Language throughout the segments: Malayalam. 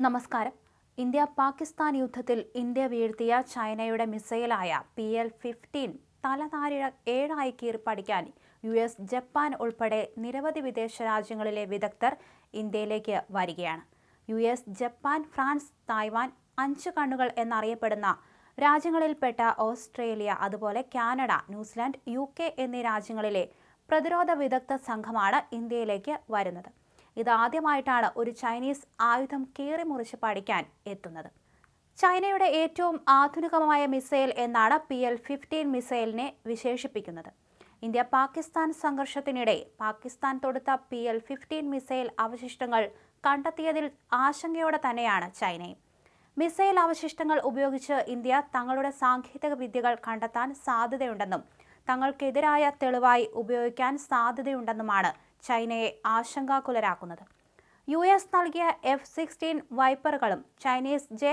നമസ്കാരം. ഇന്ത്യ പാകിസ്ഥാൻ യുദ്ധത്തിൽ ഇന്ത്യ വീഴ്ത്തിയ ചൈനയുടെ മിസൈലായ പി എൽ ഫിഫ്റ്റീൻ തലനാരിഴ ഏഴായി കീറിപ്പടിക്കാൻ യു എസ് ജപ്പാൻ ഉൾപ്പെടെ നിരവധി വിദേശ രാജ്യങ്ങളിലെ വിദഗ്ധർ ഇന്ത്യയിലേക്ക് വരികയാണ്. U S Japan France Taiwan അഞ്ച് കണ്ണുകൾ എന്നറിയപ്പെടുന്ന രാജ്യങ്ങളിൽപ്പെട്ട ഓസ്ട്രേലിയ അതുപോലെ കാനഡ ന്യൂസിലാൻഡ് യു എന്നീ രാജ്യങ്ങളിലെ പ്രതിരോധ വിദഗ്ധ സംഘമാണ് ഇന്ത്യയിലേക്ക് വരുന്നത്. ഇതാദ്യമായിട്ടാണ് ഒരു ചൈനീസ് ആയുധം കീറി മുറിച്ച് പഠിക്കാൻ എത്തുന്നത്. ചൈനയുടെ ഏറ്റവും ആധുനികമായ മിസൈൽ എന്നാണ് പി എൽ ഫിഫ്റ്റീൻ മിസൈലിനെ വിശേഷിപ്പിക്കുന്നത്. ഇന്ത്യ പാകിസ്ഥാൻ സംഘർഷത്തിനിടെ പാകിസ്ഥാൻ തൊടുത്ത പി എൽ ഫിഫ്റ്റീൻ മിസൈൽ അവശിഷ്ടങ്ങൾ കണ്ടെത്തിയതിൽ ആശങ്കയോടെ തന്നെയാണ് ചൈനയും. മിസൈൽ അവശിഷ്ടങ്ങൾ ഉപയോഗിച്ച് ഇന്ത്യ തങ്ങളുടെ സാങ്കേതിക വിദ്യകൾ കണ്ടെത്താൻ സാധ്യതയുണ്ടെന്നും തങ്ങൾക്കെതിരായ തെളിവായി ഉപയോഗിക്കാൻ സാധ്യതയുണ്ടെന്നുമാണ് ചൈനയെ ആശങ്കാകുലരാക്കുന്നത്. യു എസ് നൽകിയ F sixteen വൈപ്പറുകളും Chinese J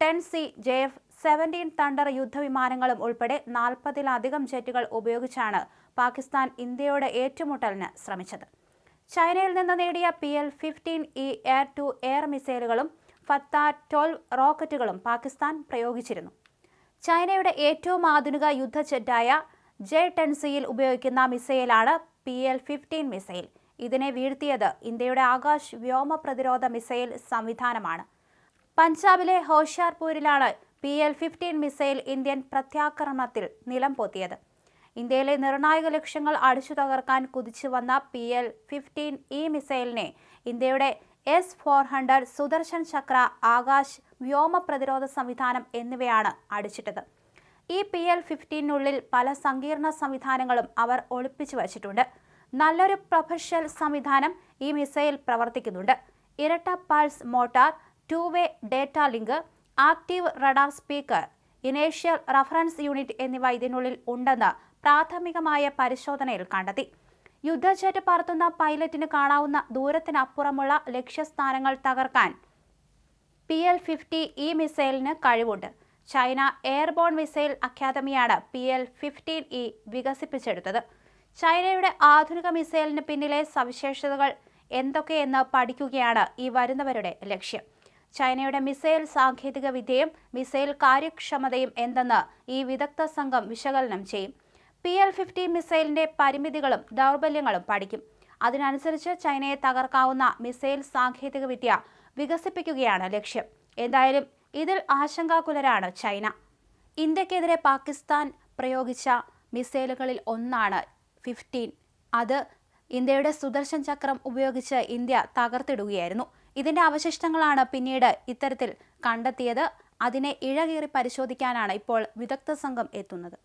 ten C J F seventeen thunder യുദ്ധവിമാനങ്ങളും ഉൾപ്പെടെ നാൽപ്പതിലധികം ജെറ്റുകൾ ഉപയോഗിച്ചാണ് പാകിസ്ഥാൻ ഇന്ത്യയുടെ ഏറ്റുമുട്ടലിന് ശ്രമിച്ചത്. ചൈനയിൽ നിന്ന് നേടിയ P L fifteen E air to air മിസൈലുകളും Fatah twelve റോക്കറ്റുകളും പാകിസ്ഥാൻ പ്രയോഗിച്ചിരുന്നു. ചൈനയുടെ ഏറ്റവും ആധുനിക യുദ്ധജെറ്റായ ജെ ടെൻ സിയിൽ ഉപയോഗിക്കുന്ന മിസൈലാണ് പി എൽ ഫിഫ്റ്റീൻ മിസൈൽ. ഇതിനെ വീഴ്ത്തിയത് ഇന്ത്യയുടെ ആകാശ് വ്യോമ പ്രതിരോധ മിസൈൽ സംവിധാനമാണ്. പഞ്ചാബിലെ ഹോഷിയാർപൂരിലാണ് P L fifteen missile Indian പ്രത്യാക്രമണത്തിൽ നിലം പൊത്തിയത്. ഇന്ത്യയിലെ നിർണായക ലക്ഷ്യങ്ങൾ അടിച്ചു തകർക്കാൻ കുതിച്ചു വന്ന പി എൽ ഫിഫ്റ്റീൻ ഇ മിസൈലിനെ ഇന്ത്യയുടെ S four hundred Sudarshan Chakra Akash വ്യോമ പ്രതിരോധ സംവിധാനം എന്നിവയാണ് അടിച്ചിട്ടത്. ഈ പി എൽ ഫിഫ്റ്റീനുള്ളിൽ പല സങ്കീർണ സംവിധാനങ്ങളും അവർ ഒളിപ്പിച്ചു വച്ചിട്ടുണ്ട്. നല്ലൊരു പ്രൊഫഷണൽ സംവിധാനം ഈ മിസൈൽ പ്രവർത്തിക്കുന്നുണ്ട്. ഇരട്ട pulse motor two way data link active radar speaker inertial reference unit എന്നിവ ഇതിനുള്ളിൽ ഉണ്ടെന്ന് പ്രാഥമികമായ പരിശോധനയിൽ കണ്ടെത്തി. യുദ്ധജെറ്റ് പറത്തുന്ന പൈലറ്റിന് കാണാവുന്ന ദൂരത്തിനപ്പുറമുള്ള ലക്ഷ്യസ്ഥാനങ്ങൾ തകർക്കാൻ പി എൽ ഫിഫ്റ്റി ഈ മിസൈലിന് കഴിവുണ്ട്. ചൈന എയർബോൺ മിസൈൽ അക്കാദമിയാണ് പി എൽ ഫിഫ്റ്റീൻ ഇ വികസിപ്പിച്ചെടുത്തത്. ചൈനയുടെ ആധുനിക മിസൈലിന് പിന്നിലെ സവിശേഷതകൾ എന്തൊക്കെയെന്ന് പഠിക്കുകയാണ് ഈ വരുന്നവരുടെ ലക്ഷ്യം. ചൈനയുടെ മിസൈൽ സാങ്കേതിക വിദ്യയും മിസൈൽ കാര്യക്ഷമതയും എന്തെന്ന് ഈ വിദഗ്ധ സംഘം വിശകലനം ചെയ്യും. പി എൽ ഫിഫ്റ്റീൻ മിസൈലിന്റെ പരിമിതികളും ദൗർബല്യങ്ങളും പഠിക്കും. അതിനനുസരിച്ച് ചൈനയെ തകർക്കാവുന്ന മിസൈൽ സാങ്കേതിക വിദ്യ വികസിപ്പിക്കുകയാണ് ലക്ഷ്യം. എന്തായാലും ഇതിൽ ആശങ്കാകുലരാണ് ചൈന. ഇന്ത്യക്കെതിരെ പാകിസ്ഥാൻ പ്രയോഗിച്ച മിസൈലുകളിൽ ഒന്നാണ് ഫിഫ്റ്റീൻ. അത് ഇന്ത്യയുടെ സുദർശൻ ചക്രം ഉപയോഗിച്ച് ഇന്ത്യ തകർത്തിടുകയായിരുന്നു. ഇതിന്റെ അവശിഷ്ടങ്ങളാണ് പിന്നീട് ഇത്തരത്തിൽ കണ്ടെത്തിയത്. അതിനെ ഇഴകീറി പരിശോധിക്കാനാണ് ഇപ്പോൾ വിദഗ്ധ സംഘം എത്തുന്നത്.